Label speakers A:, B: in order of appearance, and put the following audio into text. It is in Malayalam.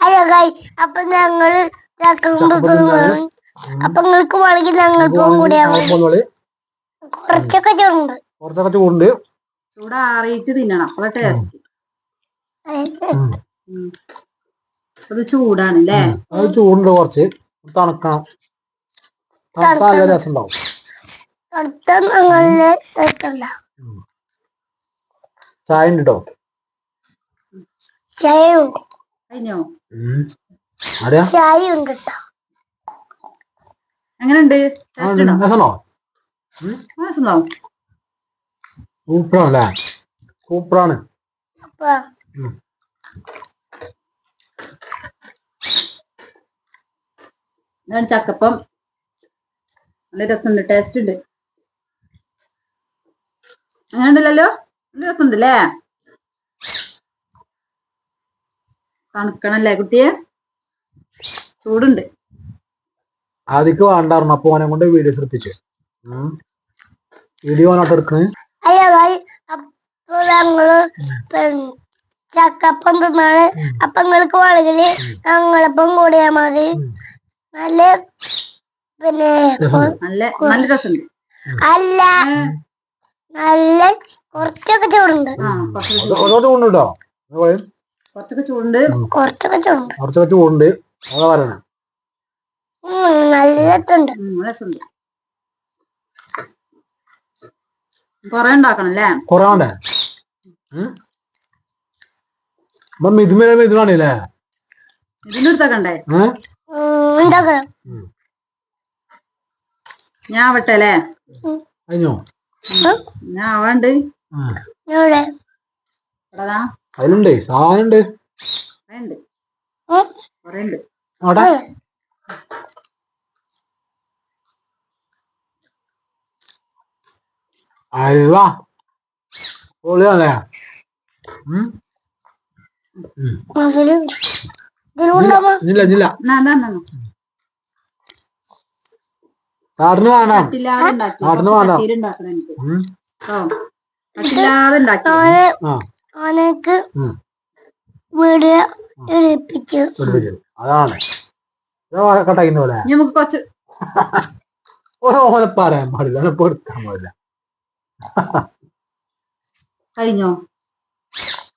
A: അയ്യോ ഗായ് അപ്പൊ ഞങ്ങൾ അപ്പൊ നിങ്ങൾക്ക് വേണമെങ്കിൽ കൂടിയാ മതി കുറച്ചൊക്കെ ചോറുണ്ട്
B: കുറച്ചൊക്കെ ചൂടുണ്ട്
C: ചൂടാറിയിട്ട് തിന്നണം. അപ്പോഴെ ടേസ്റ്റ്. അത് ചൂടാണ് അല്ലേ
B: അത് ചൂടുണ്ട് കുറച്ച്. തണുക്കണം. തണുത്താൽ നല്ല രസം ഉണ്ടാവും ചായ ഉണ്ട്?
A: ചായയും?
C: കഴിഞ്ഞോ? എങ്ങനെയുണ്ട്?
B: രസമുണ്ടോ? സൂപ്പറാണ്.
C: ചക്കപ്പം. നല്ല രസമുണ്ട് ടേസ്റ്റ് ഉണ്ട്. അങ്ങനെ ഉണ്ടല്ലോ നല്ല രസമുണ്ട് അല്ലേ തണുക്കണല്ലേ കുട്ടിയെ? ചൂടുണ്ട്.
B: ആദ്യക്ക് വേണ്ടായിരുന്നു അപ്പൊ ഓനെ കൊണ്ട് വീഡിയോ ശ്രദ്ധിച്ചു. വീഡിയോ ഓനോട്ട് എടുക്കണ്.
A: അയ്യോ ഗായ് അപ്പൊ ഞങ്ങൾ പിന്നെ ചക്കപ്പം തിന്നാണ്. അപ്പൊ നിങ്ങൾക്ക് വേണമെങ്കിൽ ഞങ്ങളപ്പം കൂടിയാ മതി. നല്ല പിന്നെ അല്ല. നല്ല കുറച്ചൊക്കെ ചൂടുണ്ട്.
C: കുറച്ചൊക്കെ
B: ചൂടുണ്ട്.
C: കുറച്ചൊക്കെ ചൂടുണ്ട്
A: കുറച്ചൊക്കെ ചൂടുണ്ട്.
B: കുറച്ചൊക്കെ ചൂടുണ്ട്. അതാ പറയണേ.
A: ഉം, നല്ല രസമുണ്ട്.
C: ഉം, രസമുണ്ട്. കൊറേ ഉണ്ടാക്കണം അല്ലേ?
B: കൊറേ വേണ്ടേ? അപ്പൊ മിഥുമേലെ മിഥുനാണല്ലേ
C: ഇതിന്റെ അടുത്തൊക്കെ
A: ഉണ്ടാക്കണം.
C: ഞാൻ ആവട്ടെ അല്ലേ? ഞാൻ ആവാണ്ട്.
B: ആ.
A: ഇവിടെ.
C: ഇവിടെതാ
B: അതിലുണ്ടേ അവിടെ? ഇല്ല ഇല്ല വേണം. വേണം.
A: അവനക്ക് വീട് എടുപ്പിച്ചു.
B: അതാണ്. കട്ടാക്കുന്ന പോലെ.
C: നമുക്ക് കുറച്ച്
B: ഓനെ പറയാൻ പാടില്ല. ഓനെ പെടുത്താൻ പാടില്ല.
C: കഴിഞ്ഞോ?